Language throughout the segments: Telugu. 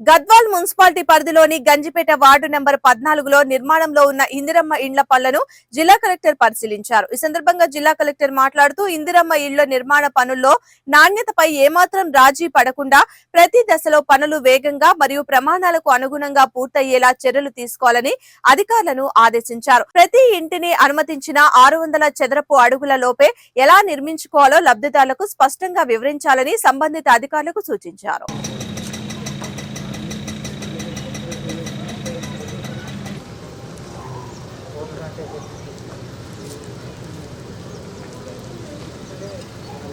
గద్వాల్ మున్సిపాలిటీ పరిధిలోని గంజిపేట వార్డు నెంబర్ పద్నాలుగులో నిర్మాణంలో ఉన్న ఇందిరమ్మ ఇండ్ల పనులను జిల్లా కలెక్టర్ పరిశీలించారు. ఈ సందర్భంగా జిల్లా కలెక్టర్ మాట్లాడుతూ ఇందిరమ్మ ఇళ్ళ నిర్మాణ పనుల్లో నాణ్యతపై ఏమాత్రం రాజీ పడకుండా ప్రతి దశలో పనులు వేగంగా మరియు ప్రమాణాలకు అనుగుణంగా పూర్తయ్యేలా చర్యలు తీసుకోవాలని అధికారులను ఆదేశించారు. ప్రతి ఇంటిని అనుమతించిన ఆరు వందల చదరపు అడుగుల లోపే ఎలా నిర్మించుకోవాలో లబ్ధిదారులకు స్పష్టంగా వివరించాలని సంబంధిత అధికారులకు సూచించారు.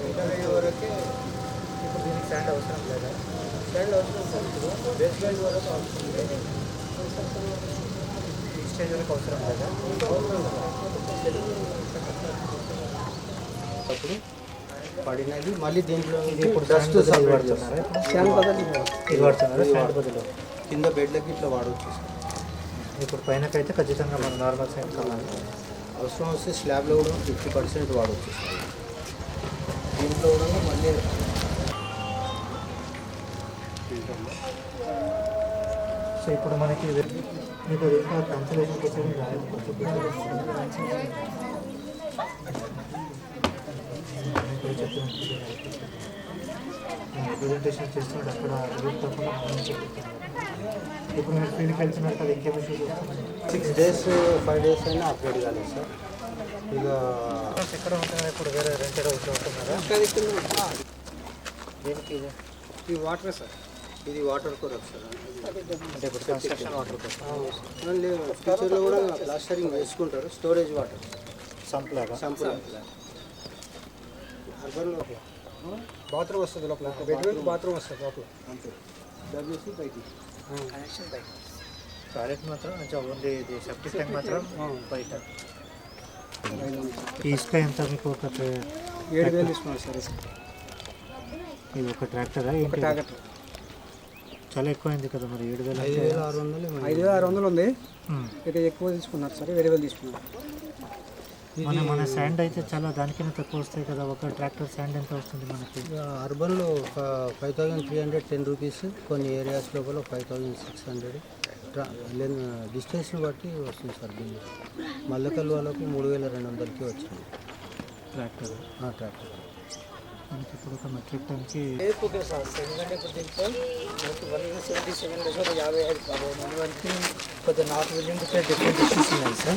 ఇంటర్వ్యూ వరకే ఇప్పుడు దీనికి స్టాండ్ అవసరం లేదా స్టాండ్ అవసరం ఇప్పుడు బేస్ లైన్ వరకు అవసరం లేదు వరకు అవసరం లేదా అప్పుడు పడినది మళ్ళీ దీంట్లో ఇప్పుడు డస్ట్ స్టాండ్ కింద బెడ్లకి ఇట్లా వాడవచ్చు సార్ ఇప్పుడు పైనకైతే ఖచ్చితంగా మన నార్మల్ సైన్ కావాలి అవసరం వస్తే స్లాబ్లో కూడా ఫిఫ్టీ పర్సెంట్ వాడవచ్చు దీంట్లో కూడా మళ్ళీ సో ఇప్పుడు మనకి ఇది- మీకు. కొంచెం ఇప్పుడు చెప్పినట్టు రిప్రజెంటేషన్ చేస్తున్నాడు అక్కడ తప్పకుండా. ఇప్పుడు మీరు ఫీల్డ్కి వెళ్తున్నట్టు అది ఇంకేం ఇష్యూస్ వస్తున్నాయి సిక్స్ డేస్ ఫైవ్ డేస్ అయినా అప్గ్రేడ్ కాలేదు సార్. ఇక ఎక్కడ ఉంటున్నారు? ఇప్పుడు వేరే రెంటెడ్ హౌస్లో ఉంటున్నారా? దీనికి ఇది? ఈ వాటర్ సార్. ఇది వాటర్ కొరకు సార్. అంటే ఇప్పుడు కన్స్ట్రక్షన్ వాటర్ కోసం లేదు ఫ్యూచర్లో కూడా ప్లాస్టరింగ్ వేసుకుంటారు. Storage water. సంప్ లాగా సంపుల్ అర్బన్లో బాత్రూమ్ వస్తుంది లోపల. బెడ్రూమ్ బాత్రూమ్ వస్తుంది లోపల. అంతే. డబ్ల్యూసీ పైకి. టాయిలెట్ మాత్రం ఓన్లీ ఇది సెప్టిక్ ట్యాంక్ మాత్రం బయట. ఈ ఇసుక ఎంత మీకు ఒక ఏడు వేలు తీసుకున్నారు సార్. ఇది ఒక ట్రాక్టరా? ఏంటి చాలా ఎక్కువైంది కదా మరి. ఏడు వేలు ఐదు వేల ఆరు వందలు ఐదు వేల ఆరు వందలు ఉంది. ఇక ఎక్కువ తీసుకున్నారు సరే వేరే వేలు తీసుకున్నారు మన మన శాండ్ అయితే చాలా దానికైనా తక్కువ వస్తాయి కదా ఒక ట్రాక్టర్ శాండ్ ఎంత వస్తుంది మనకి? అర్బన్లో ఒక five thousand three hundred ten rupees కొన్ని ఏరియాస్ లోపల ఫైవ్ థౌజండ్ సిక్స్ హండ్రెడ్ డిస్టెన్స్ని బట్టి వస్తుంది సార్ బిల్లు. మల్లకల్ వాళ్ళకు మూడు వేల రెండు వందలకి వచ్చింది. ట్రాక్టర్ ఆ ట్రాక్టర్ మనకి ఇప్పుడు ఒక మెట్రిక్ టన్కి ఓకే సార్ ఎందుకంటే ఇప్పుడు దీంట్లో వన్ సెవెంటీ సెవెన్ యాభై ఐదు కొద్దిగా నార్త్ విలియన్ డిఫరెంట్ ఇష్యూస్ ఉన్నాయి సార్.